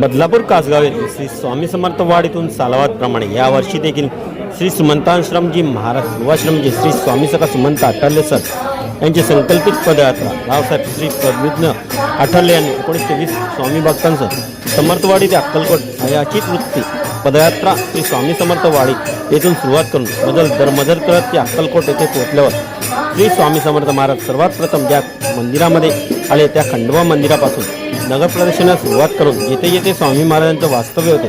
बदलापूर कासगाव येथील श्री स्वामी समर्थ वाडीतून सालावादप्रमाणे यावर्षी देखील श्री सुमंताश्रमजी महाराज युवाश्रमजी श्री स्वामी सखा सुमंत आठवले सर. यांची संकल्पित पदयात्रा रावसाहेब श्री पद्विज्ञ आठवले यांनी एकोणीस तेवीस स्वामी भक्तांचं समर्थवाडी ते अक्कलकोट याचीच वृत्ती पदयात्रा श्री स्वामी समर्थवाडी येथून सुरुवात करून बदल दरमजल करत ते अक्कलकोट येथे पोहोचल्यावर श्री स्वामी समर्थ महाराज सर्वात प्रथम ज्या मंदिरामध्ये आले त्या खंडोबा मंदिरापासून नगर प्रदक्षिणास सुरुवात करून येथे जेथे स्वामी महाराजांचं वास्तव्य होते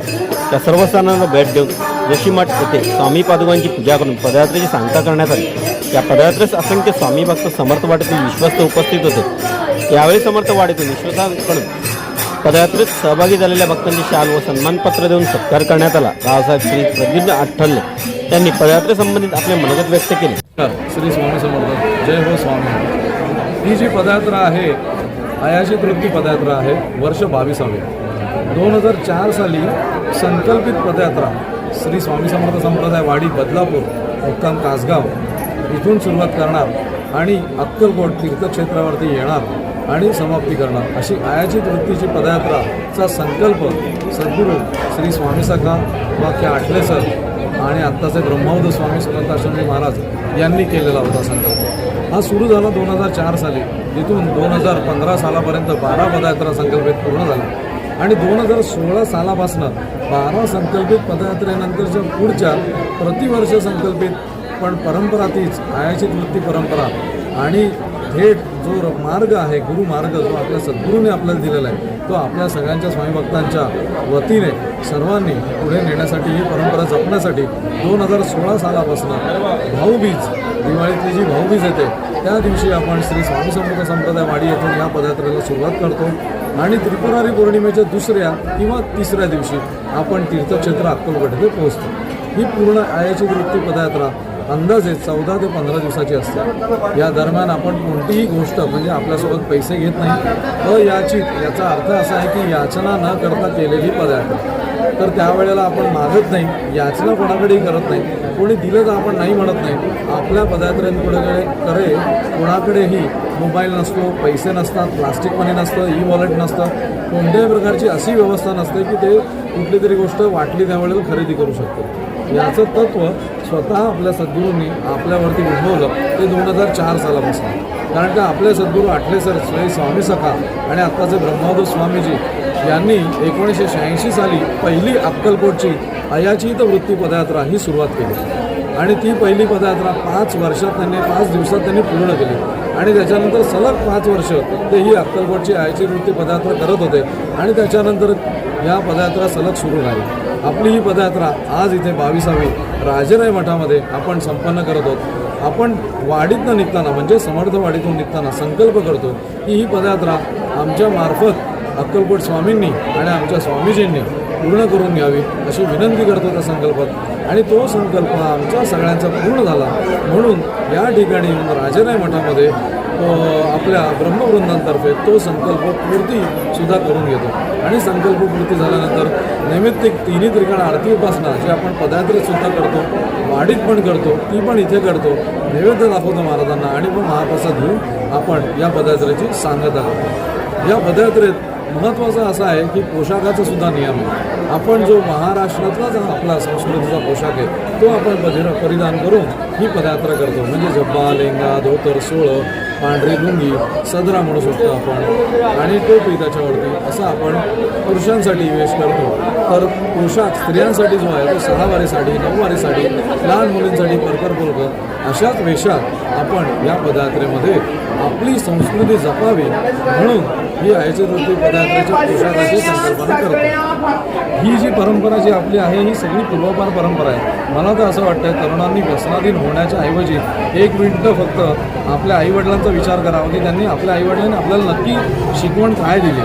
त्या सर्व स्थानांना भेट देऊन जोशीमठ येथे स्वामी पादुकांची पूजा करून पदयात्रेची सांगता करण्यात आली. या पदयात्रेस असंख्य स्वामी भक्त समर्थ वाटेतील विश्वस्त उपस्थित होते. यावेळी समर्थ वाडीतून विश्वासाकडून पदयात्रेत सहभागी झालेल्या भक्तांची शाल व सन्मानपत्र देऊन सत्कार करण्यात आला. रावसाहेब श्री प्रद्युम्न आठवले त्यांनी पदयात्रेसंबंधित आपले मनगत व्यक्त केले. श्री स्वामी समर्थ. जय हो स्वामी. ही जी पदयात्रा आहे आयाची तृप्ती पदयात्रा आहे वर्ष बावीसावे. दोन हजार चार साली संकल्पित पदयात्रा श्री स्वामी समर्थ संप्रदाय वाडी बदलापूर मुक्काम कासगाव इथून सुरुवात करणार आणि अक्कलकोट तीर्थक्षेत्रावरती येणार आणि समाप्ती करणार. अशी आयाची वृत्तीची पदयात्राचा संकल्प सद्गुरू श्री स्वामी सखा वाक्य आठले सर आणि आत्ताचे ब्रह्मौद स्वामी सुमंताश्रमी महाराज यांनी केलेला होता संकल्प. हा सुरू झाला दोन हजार चार साली. तिथून दोन हजार पंधरा सालापर्यंत बारा पदयात्रा संकल्पित पूर्ण झाला आणि दोन हजार सोळा सालापासनं बारा संकल्पित पदयात्रेनंतरच्या पुढच्या प्रतिवर्ष संकल्पित पण परंपरा तीच आयाची वृत्ती परंपरा आणि थेट जो र- मार्ग आहे गुरु मार्ग जो आपल्या सद्गुरूने आपल्याला दिलेला आहे तो आपल्या सगळ्यांच्या स्वामी भक्तांच्या वतीने सर्वांनी पुढे नेण्यासाठी ही परंपरा जपण्यासाठी दोन हजार सोळा सालापासून भाऊबीज दिवाळीतली जी भाऊबीज येते त्या दिवशी आपण श्री स्वामी समर्थ संप्रदाय वाडी येथून या पदयात्रेला सुरुवात करतो. आणि त्रिपुरारी पौर्णिमेच्या दुसऱ्या किंवा तिसऱ्या दिवशी आपण तीर्थक्षेत्र अक्कलकोट येथे पोहोचतो. ही पूर्ण आयाची वृत्ती पदयात्रा अंदाजे चौदा ते पंधरा दिवसाची असते. या दरम्यान आपण कोणतीही गोष्ट म्हणजे आपल्यासोबत पैसे घेत नाही अयाचित याचा अर्थ असा आहे की याचना न करता केलेली पदार्थ. तर त्यावेळेला आपण मागत नाही याचना कोणाकडेही करत नाही कोणी दिलं तर आपण नाही म्हणत नाही. आपल्या पदयात्रेंपुढे करे कोणाकडेही मोबाईल नसतो पैसे नसतात प्लास्टिक मनी नसतं ई वॉलेट नसतं कोणत्याही प्रकारची अशी व्यवस्था नसते की ते कुठली तरी गोष्ट वाटली त्यावेळेला खरेदी करू शकतो. याचं तत्त्व स्वतः आपल्या सद्गुरूंनी आपल्यावरती उद्भवलं ते दोन हजार चार सालापासून. कारण का आपले सद्गुरू आठले सर श्री स्वामी सखा आणि आत्ताचे ब्रह्मादू स्वामीजी यांनी एकोणीसशे शहाऐंशी साली पहिली अक्कलकोटची अयाचित वृत्ती पदयात्रा ही सुरुवात केली. आणि ती पहिली पदयात्रा पाच वर्षात त्यांनी पाच दिवसात त्यांनी पूर्ण केली. आणि त्याच्यानंतर सलग पाच वर्ष ते ही अक्कलकोटची आयची वृत्ती पदयात्रा करत होते. आणि त्याच्यानंतर या पदयात्रा सलग सुरू राहील. आपली ही पदयात्रा आज इथे बावीसावी राजेराय मठामध्ये आपण संपन्न करत आहोत. आपण वाडीतनं निघताना म्हणजे समर्थवाडीतून निघताना संकल्प करतो की ही पदयात्रा आमच्या मार्फत अक्कलकोट स्वामींनी आणि आमच्या स्वामीजींनी पूर्ण करून घ्यावी अशी विनंती करतो त्या संकल्पात. आणि तो संकल्प आमच्या सगळ्यांचा पूर्ण झाला. म्हणून या ठिकाणी राजेराय मठामध्ये आपल्या ब्रह्मवृंदांतर्फे तो संकल्प पूर्ती सुद्धा करून घेतो. आणि संकल्प पूर्ती झाल्यानंतर नैमित्तिक तिन्ही त्रिकाण आरती उपासना जी आपण पदयात्रेत सुद्धा करतो वाडीत पण करतो ती पण इथे करतो नैवेद्य दाखवतो महाराजांना. आणि मग महाप्रसाद घेऊन आपण या पदयात्रेची सांगत आहोत. या पदयात्रेत महत्त्वाचं असं आहे की पोशाखाचा सुद्धा नियम आहे. आपण जो महाराष्ट्रातला जो आपला संस्कृतीचा पोशाख आहे तो आपण परिध परिधान करून ही पदयात्रा करतो. म्हणजे झब्बा लेंगा धोतर सोळं पांढरी लुंगी सदरा म्हणू शकतो आपण. आणि टोपी त्याच्यावरती असं आपण पुरुषांसाठी वेश करतो. तर पोशाख स्त्रियांसाठी जो आहे तो सहावारी साडी नऊवारी साडी लहान मुलींसाठी परकर पुलक अशाच वेशात आपण या पदयात्रेमध्ये आपली संस्कृती जपावी म्हणून ही आयची वृत्ती पदयात्रेच्या पोशाखाची संकल्पना करतो. ही जी परंपरा जी आपली आहे ही सगळी पूर्वापार परंपरा आहे. मला तर असं वाटतं तरुणांनी व्यसनाधीन होण्याच्या ऐवजी एक मिनटं फक्त आपल्या आईवडिलांचा विचार करावा की त्यांनी आपल्या आईवडिलांनी आपल्याला नक्की शिकवण काय दिली?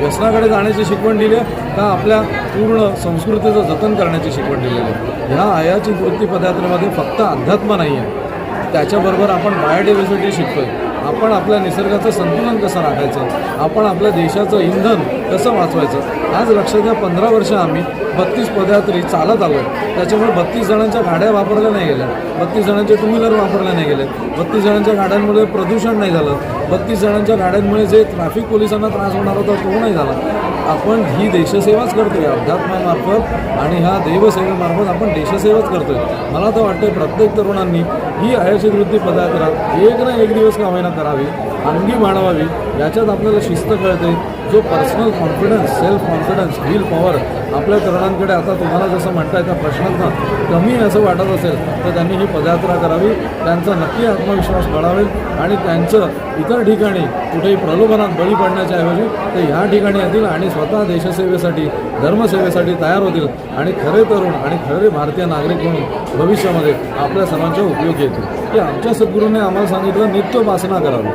व्यसनाकडे जाण्याची शिकवण दिली आहे का आपल्या पूर्ण संस्कृतीचं जतन करण्याची शिकवण दिलेली आहे? ह्या आयाची वृत्ती पदयात्रेमध्ये फक्त अध्यात्म नाही आहे त्याच्याबरोबर आपण बायोडायव्हर्सिटी आहे आपण आपल्या निसर्गाचं संतुलन कसं राखायचं? आपण आपल्या देशाचं इंधन कसं वाचवायचं? आज लक्षात द्या पंधरा वर्ष आम्ही बत्तीस पदयात्री चालत आलो आहे त्याच्यामुळे बत्तीस जणांच्या गाड्या वापरल्या नाही गेल्या. बत्तीस जणांचे टू व्हीलर वापरल्या नाही गेले. बत्तीस जणांच्या गाड्यांमुळे प्रदूषण नाही झालं. बत्तीस जणांच्या गाड्यांमुळे जे ट्रॅफिक पोलिसांना त्रास होणार होता तो नाही झाला. आपण ही देशसेवाच करतोय अध्यात्मामार्फत आणि ह्या देवसेवेमार्फत आपण देशसेवाच करतोय. मला तर वाटतं प्रत्येक तरुणांनी ही आयोजित वृत्ती पदयात्रा एक ना एक दिवस का होईना करावी अंगी बाणवावी याच्यात आपल्याला शिस्त कळते. जो personal confidence self confidence will power आपल्या तरुणांकडे आता तुम्हाला जसं म्हणताय त्या प्रश्नांना कमी असं वाटत असेल तर त्यांनी ही पदयात्रा करावी त्यांचा नक्की आत्मविश्वास बळावेल आणि त्यांचं इतर ठिकाणी कुठेही प्रलोभनात बळी पडण्याच्या ऐवजी ते ह्या ठिकाणी येतील आणि स्वतः देशसेवेसाठी धर्मसेवेसाठी तयार होतील आणि खरे तरुण आणि खरे भारतीय नागरिक म्हणून भविष्यामध्ये आपल्या सर्वांच्या उपयोग येतील. की आमच्या सद्गुरूंनी आम्हाला सांगितलं नित्य उपासना करावी.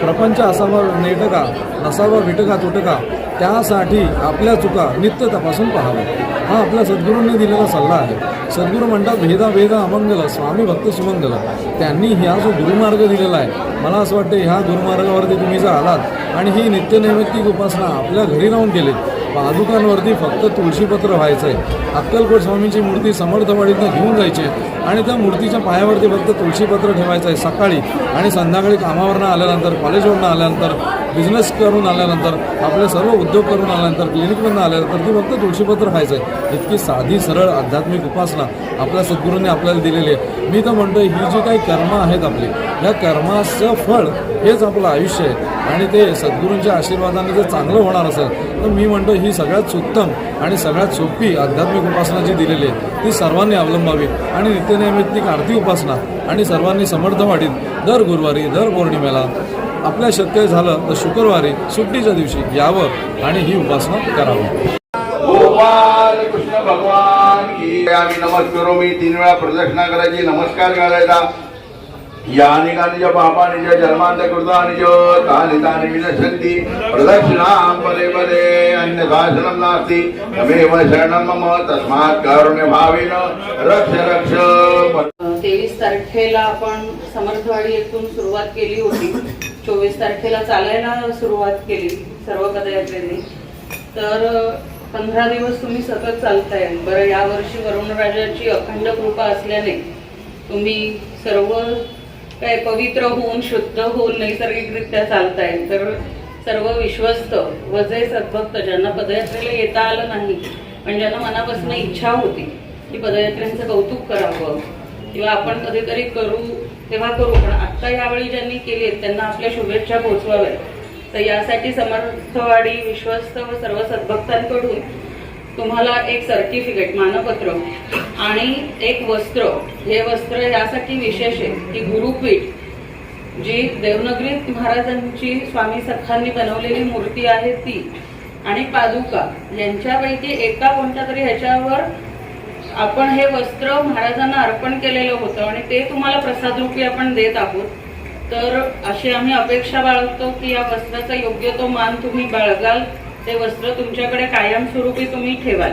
प्रपंच असावा नेटका नसावा विटका का? त्यासाठी आपल्या चुका नित्य तपासून पाहाव्या हा आपल्या सद्गुरूंनी दिलेला सल्ला आहे. सद्गुरू म्हणतात भेदा भेदा अमंगल स्वामी भक्त सुमंगल. त्यांनी ह्या जो गुरुमार्ग दिलेला आहे मला असं वाटतं ह्या गुरुमार्गावरती तुम्ही जर आलात आणि ही नित्यनैमित्तिक उपासना आपल्या घरी राहून केली पादुकांवरती फक्त तुळशीपत्र व्हायचं आहे अक्कलकोट स्वामींची मूर्ती समर्थवाडीतनं घेऊन जायची आहे आणि त्या मूर्तीच्या पायावरती फक्त तुळशीपत्र ठेवायचं आहे सकाळी आणि संध्याकाळी कामावरनं आल्यानंतर कॉलेजवरनं आल्यानंतर बिझनेस करून आल्यानंतर आपले सर्व उद्योग करून आल्यानंतर क्लिनिकमधनं आल्यानंतर ती फक्त तुळशीपत्र व्हायचं आहे इतकी साधी सरळ आध्यात्मिक उपासना आपल्या सद्गुरूंनी आपल्याला दिलेली आहे. मी तर म्हणतो ही जी काही कर्म आहेत आपली या कर्माचं फळ हेच आपलं आयुष्य आहे. आणि ते सद्गुरूंच्या आशीर्वादाने जर चांगलं होणार असेल तर मी म्हणतो ही सगळ्यात उत्तम आणि सगळ्यात सोपी आध्यात्मिक उपासना जी दिलेली आहे ती सर्वांनी अवलंबावी. आणि नित्यनैमित्तिक आरती उपासना आणि सर्वांनी समर्थ वाटीत दर गुरुवारी दर पौर्णिमेला आपल्या शक्य झालं तर शुक्रवारी सुट्टीच्या दिवशी यावं आणि ही उपासना करावी. कृष्ण भगवान की आम्ही नमस्कारो मी तीन वेळा प्रदक्षिणा करायची. नमस्कार करायचा या निघानिज पापा निज जन्मांत कृता निज तानि तानि विनशन्ति प्रदक्षिणां पदे पदे अन्यभाषणं नास्ति। तमेव शरणं मम तस्मात् कारुण्य रक्ष रक्ष। तेवीस तारखेला आपण समर्थवाडी येथून सुरुवात केली होती. चोवीस तारखेला चालायला सुरुवात केली सर्व पदयात्रेने. तर पंधरा दिवस तुम्ही सतत चालताय. बरं यावर्षी वरुणराजाची अखंड कृपा असल्याने तुम्ही सर्व काय पवित्र होऊन शुद्ध होऊन नैसर्गिकरित्या चालताय. तर सर्व विश्वस्त वजे सद्भक्त ज्यांना पदयात्रेला येता आलं नाही पण ज्यांना मनापासून इच्छा होती की पदयात्रेचं कौतुक करावं किंवा आपण कधीतरी करू तेव्हा करू पण आत्ता यावेळी ज्यांनी केले त्यांना आपल्या शुभेच्छा पोहोचवाव्यात. तर यासाठी समर्थवाडी विश्वस्त व सर्व सद्भक्तांकडून तुम्हाला एक सर्टिफिकेट मानपत्र आणि एक वस्त्र. हे वस्त्र यासाठी विशेष आहे की गुरुपीठ जी देवनगरीत महाराजांची स्वामी सखांनी बनवलेली मूर्ती आहे ती आणि पादुका. यांच्यापैकी एका कोणत्या तरी ह्याच्यावर आपण हे वस्त्र महाराजांना अर्पण केलेलं होतं आणि ते तुम्हाला प्रसाद रूपी आपण देत आहोत. तर अशी आम्ही अपेक्षा बाळगतो की या वस्त्राचा योग्य तो मान तुम्ही बाळगाल. ते वस्त्र तुमच्याकडे कायमस्वरूपी तुम्ही ठेवाल.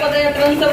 पदयात्रांचं